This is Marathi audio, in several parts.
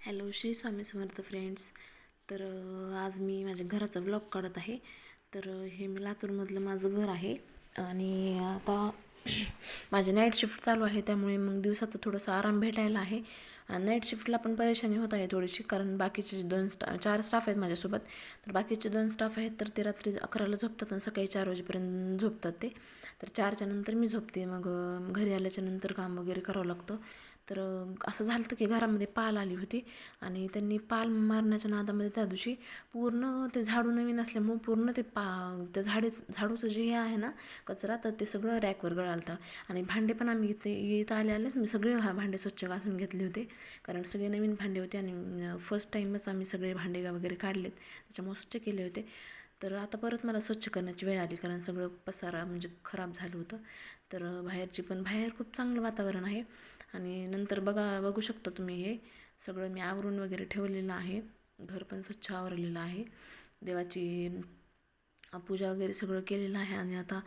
Hello Shri Swami Samarth friends. तर आज मी माझ्या घराचा ब्लॉग काढत आहे. तर हे मी लातूरमधलं माझं घर आहे. आणि आता माझी नाईट शिफ्ट चालू आहे त्यामुळे मग दिवसाचं थोडंसं आराम भेटायला आहे. आणि नाईट शिफ्टला पण परेशानी होत आहे थोडीशी कारण बाकीचे जे दोन स्टा चार स्टाफ आहेत माझ्यासोबत तर बाकीचे दोन स्टाफ आहेत तर ते रात्री अकराला झोपतात आणि सकाळी चार वाजेपर्यंत झोपतात ते. तर चारच्या नंतर मी झोपते. मग घरी आल्याच्यानंतर काम वगैरे करावं लागतं. तर असं झालं होतं की घरामध्ये पाल आली होती आणि त्यांनी पाल मारण्याच्या नादामध्ये त्या दिवशी पूर्ण ते झाडू नवीन असल्यामुळं पूर्ण ते पा त्या झाडे झाडूचं जे हे आहे ना कचरा तर ते सगळं रॅकवर गळालं होतं आणि भांडे पण आम्ही इथे इथं आले आलेच मी सगळे हा भांडे स्वच्छ घासून घेतले होते. कारण सगळे नवीन भांडे होते आणि फर्स्ट टाईमच आम्ही सगळे भांडे वगैरे काढलेत. त्याच्यामुळे स्वच्छ केले होते. तर आता परत मला स्वच्छ करण्याची वेळ आली कारण सगळं पसारा म्हणजे खराब झालं होतं. तर बाहेरची पण बाहेर खूप चांगलं वातावरण आहे. आणि नंतर बघा बघू शकता तुम्ही हे. सगळं मी आवरून वगैरे ठेवलेलं आहे. घर पण स्वच्छ आवरलेलं आहे. देवाची पूजा वगैरे सगळं केलेलं आहे. आणि आता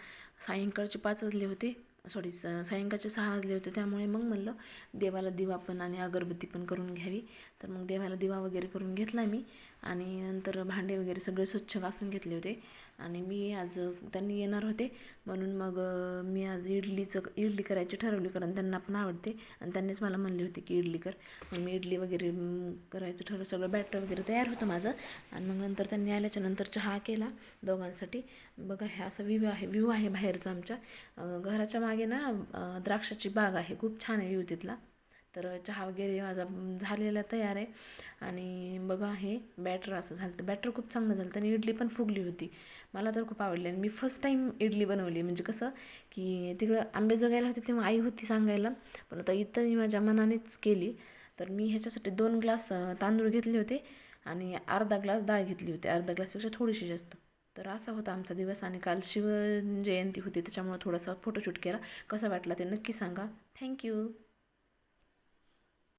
सायंकाळचे पाच वाजले होते. सॉरी स सायंकाळचे सहा वाजले होते त्यामुळे मग म्हणलं देवाला दिवा पण आणि अगरबत्ती पण करून घ्यावी. तर मग देवाला दिवा वगैरे करून घेतला मी आणि नंतर भांडे वगैरे सगळे स्वच्छ घासून घेतले होते. आणि मी आज त्यांनी येणार होते म्हणून मग मी आज इडलीचं इडली करायची ठरवली कारण त्यांना पण आवडते. आणि त्यांनीच मला म्हणले होते की इडली कर. मग मी इडली वगैरे करायचं ठरवलं सगळं बॅटर वगैरे तयार होतं माझं. आणि मग नंतर त्यांनी आल्याच्यानंतर चहा केला दोघांसाठी. बघा हे असा व्ह्यू आहे व्ह्यू आहे बाहेरचा आमच्या. घराच्या मागे ना द्राक्षाची बाग आहे खूप छान आहे व्ह्यू तिथला. तर चहा वगैरे माझा झालेला तयार आहे. आणि बघा हे बॅटर असं झालं तर बॅटर खूप चांगलं झालं आणि इडली पण फुगली होती. मला तर खूप आवडली आणि मी फर्स्ट टाईम इडली बनवली. म्हणजे कसं की तिकडं आंबेजोगायला होते तेव्हा आई होती सांगायला. पण आता इथं मी माझ्या मनानेच केली. तर मी ह्याच्यासाठी दोन ग्लास तांदूळ घेतले होते आणि अर्धा ग्लास डाळ घेतली होती. अर्धा ग्लासपेक्षा थोडीशी जास्त. तर असा होता आमचा दिवस आणि काल शिवजयंती होती त्याच्यामुळे थोडासा फोटोशूट केला. कसा वाटला ते नक्की सांगा. थँक्यू